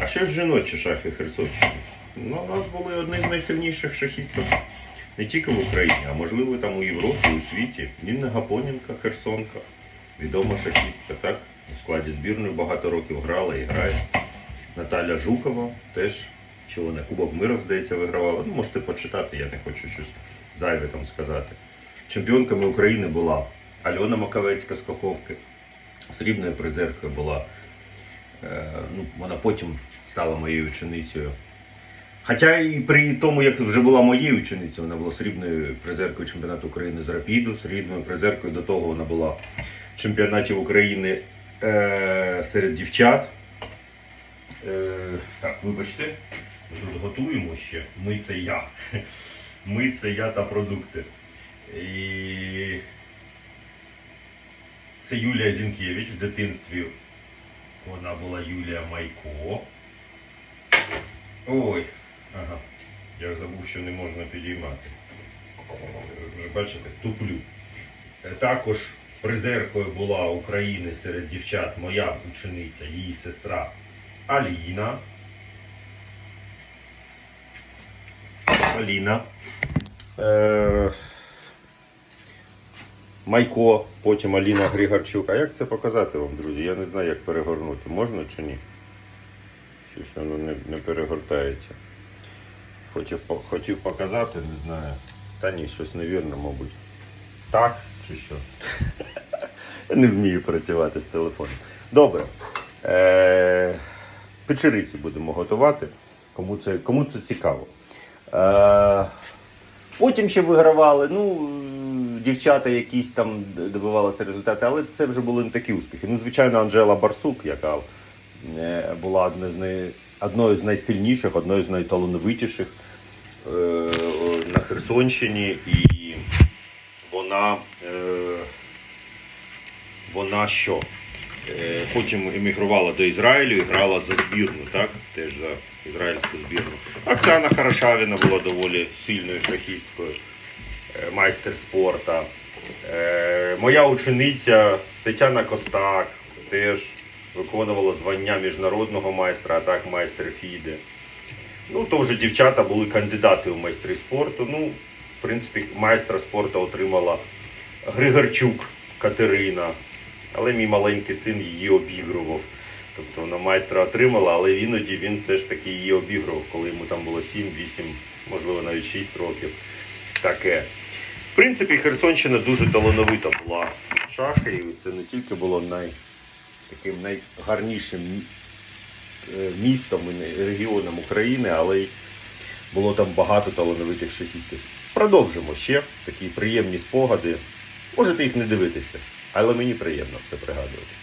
А що ж жіночі шахи Херсонщини? Ну, у нас були одні з найсильніших шахістів не тільки в Україні, а можливо там у Європі, у світі. Ніна Гапоненка, Херсонка, відома шахістка, так? У складі збірної багато років грала і грає. Наталя Жукова теж, що вона Кубок Миру, здається, вигравала. Ну, можете почитати, я не хочу щось зайве там сказати. Чемпіонками України була Альона Маковецька з Каховки, срібною призеркою була. Е, ну, вона потім стала моєю ученицею. Хоча і при тому, як вже була моєю ученицею, вона була срібною призеркою чемпіонату України з рапіду, срібною призеркою до того вона була в чемпіонаті України е, серед дівчат. Е, так, вибачте, тут готуємо ще. Ми це я. Ми це я та продукти. І це Юлія Зінкевич в дитинстві. Вона була Юлія Майко. Ой, ага. Я забув, що не можна підіймати. Вже бачите, туплю. Е, Також призеркою була України серед дівчат моя учениця, її сестра Аліна. Аліна. Е, Майко, потім Аліна Григорчук. А як це показати вам, друзі? Я не знаю, як перегорнути. Можна чи ні? Щось воно не, не перегортається. Хотів, хотів показати, не знаю. Та ні, щось невірно, мабуть. Так чи що? Я не вмію працювати з телефоном. Добре. Е- печериці будемо готувати. Кому це, кому це цікаво. Е- потім ще вигравали. Ну, дівчата якісь там добивалися результати, але це вже були не такі успіхи. Ну, звичайно, Анжела Барсук, яка е, була одною з найсильніших, одною з найталановитіших е, на Херсонщині, і вона, е, вона що? Потім емігрувала до Ізраїлю і грала за збірну, так? Теж за ізраїльську збірну. Оксана Хорошавіна була доволі сильною шахісткою, майстер спорту. Е, Моя учениця Тетяна Костак теж виконувала звання міжнародного майстра, а так майстер Фіде. Ну, то вже дівчата були кандидати у майстри спорту. Ну, в принципі, майстра спорту отримала Григорчук Катерина, але мій маленький син її обігрував. Тобто вона майстра отримала, але іноді він все ж таки її обігрував, коли йому там було 7, 8, можливо навіть 6 років. Таке. Принципі, Херсонщина дуже талановита була в шахи, це не тільки було най, таким найгарнішим е, містом і регіоном України, але й було там багато талановитих шахістів. Продовжимо ще такі приємні спогади. Можете їх не дивитися, але мені приємно це пригадувати.